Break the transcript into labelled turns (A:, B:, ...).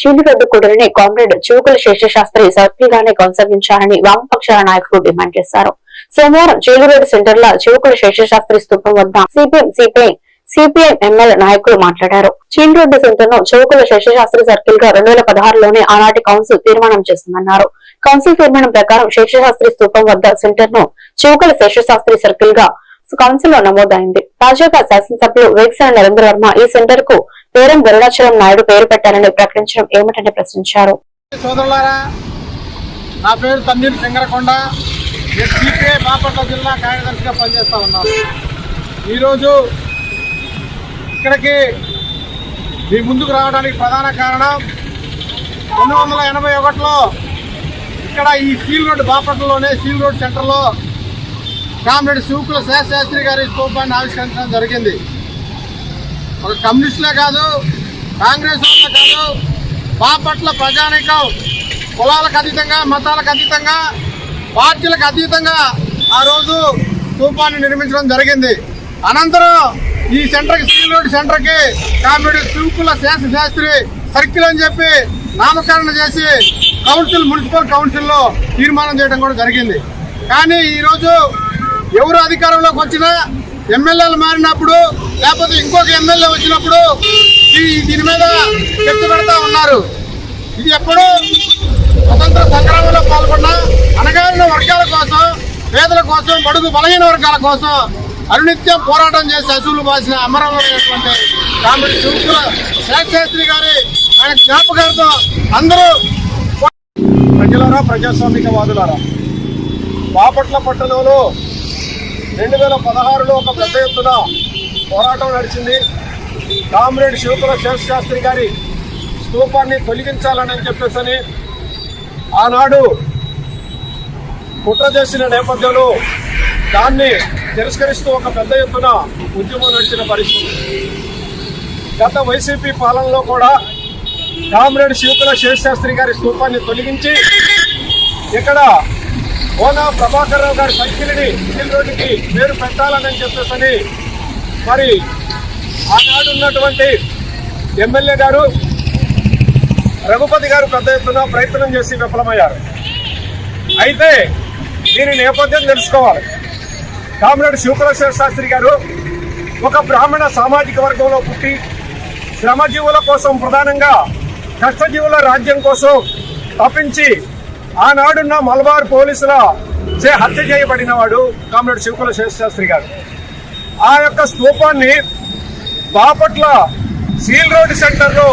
A: చీలిగడ్డు కూడలిని comrade చూకుల Seshasastri circle కొనసాగించాలని వామపక్షాల నాయకులు demand చేశారు. సోమవారం చీలిగడ్డు సెంటర్లో చూకుల శేషశాస్త్రి స్థూపం వద్ద సిపిఎం సిపిఐ సిపిఎం ఎమ్మెల్యే నాయకులు మాట్లాడారు. చీలిగడ్డు సెంటర్ను చౌకుల శేషశాస్త్రి సర్కిల్గా రెండు వేల పదహారులోనే ఆనాటి కౌన్సిల్ తీర్మానం చేసిందన్నారు. కౌన్సిల్ తీర్మానం ప్రకారం శేషశాస్త్రి స్థూపం వద్ద సెంటర్ను చౌకుల శేషశాస్త్రి సర్కిల్గా కౌన్సిల్లో నమోదైంది. తాజాగా శాసనసభ్యులు వేగసేన నరేంద్ర వర్మ ఈ సెంటర్కు పేరం గరుడాచలం నాయుడు పేరు పెట్టాలని ప్రకటించడం ఏమిటని ప్రశ్నించారు.
B: సోదరులారా నా పేరు తన్నీరు సింగరకొండ సిపిఐ బాపట్ల జిల్లా కార్యదర్శిగా పనిచేస్తా ఉన్నాను. ఈరోజు ఇక్కడికి మీ ముందుకు రావడానికి ప్రధాన కారణం రెండు వందల ఎనభై ఒకటిలో ఇక్కడ ఈ సీల్ రోడ్ బాపట్లలోనే సీల్ రోడ్ సెంటర్లో కామ్రేడ్ శివకుల శేషశాస్త్రి గారి స్థూపాన్ని ఆవిష్కరించడం జరిగింది. ఒక కమ్యూనిస్టులే కాదు కాంగ్రెస్ వాళ్ళే కాదు బాపట్ల ప్రజానీకం కులాలకు అతీతంగా మతాలకు అతీతంగా పార్టీలకు అతీతంగా ఆ రోజు స్థూపాన్ని నిర్మించడం జరిగింది. అనంతరం ఈ సెంటర్కి స్టీల్ రోడ్ సెంటర్కి కామ్రేడ్ శివకుల శేష శాస్త్రి సర్కిల్ అని చెప్పి నామకరణ చేసి కౌన్సిల్ మున్సిపల్ కౌన్సిల్లో తీర్మానం చేయడం కూడా జరిగింది. కానీ ఈరోజు ఎవరు అధికారంలోకి వచ్చినా ఎమ్మెల్యేలు మారినప్పుడు లేకపోతే ఇంకొక ఎమ్మెల్యే వచ్చినప్పుడు దీని మీద చర్చ పెడతా ఉన్నారు. ఇది ఎప్పుడు స్వతంత్ర సంగ్రామంలో పాల్గొన్న అణగారిన వర్గాల కోసం పేదల కోసం బడుగు బలహీన వర్గాల కోసం అనునిత్యం పోరాటం చేసి అసూలు బాసిన అమరమైనటువంటి కామెడీ చూపుల శేషశాస్త్రి గారి ఆయన జ్ఞాపకార్థం అందరూ ప్రజలారా ప్రజాస్వామికవాదులారా బాపట్ల పట్టణంలో రెండు వేల పదహారులో ఒక పెద్ద ఎత్తున పోరాటం నడిచింది. కామ్రేడ్ శివకుల శేషశాస్త్రి గారి స్తూపాన్ని తొలగించాలని చెప్పేసి ఆనాడు కుట్ర చేసిన నేపథ్యంలో దాన్ని తిరస్కరిస్తూ ఒక పెద్ద ఎత్తున ఉద్యమం నడిచిన పరిస్థితి. గత వైసీపీ పాలనలో కూడా కామ్రేడ్ శివకుల శేషశాస్త్రి గారి స్తూపాన్ని తొలగించి ఇక్కడ ఓనా ప్రభాకర్ రావు గారి సైకిల్ని స్టీల్ రోడ్డుకి పేరు పెట్టాలని చెప్పేసి మరి ఆనాడు ఉన్నటువంటి ఎమ్మెల్యే గారు రఘుపతి గారు పెద్ద ఎత్తున ప్రయత్నం చేసి విఫలమయ్యారు. అయితే దీని నేపథ్యం తెలుసుకోవాలి. కామ్రేడ్ శివకులశ్వర శాస్త్రి గారు ఒక బ్రాహ్మణ సామాజిక వర్గంలో పుట్టి శ్రమజీవుల కోసం ప్రధానంగా కష్టజీవుల రాజ్యం కోసం తప్పించి ఆనాడున్న మలబార్ పోలీసుల చే హత్య చేయబడిన వాడు కామ్రేడ్ శివకుల శేషశాస్త్రి గారు. ఆ యొక్క స్తూపాన్ని బాపట్ల సీల్ రోడ్ సెంటర్లో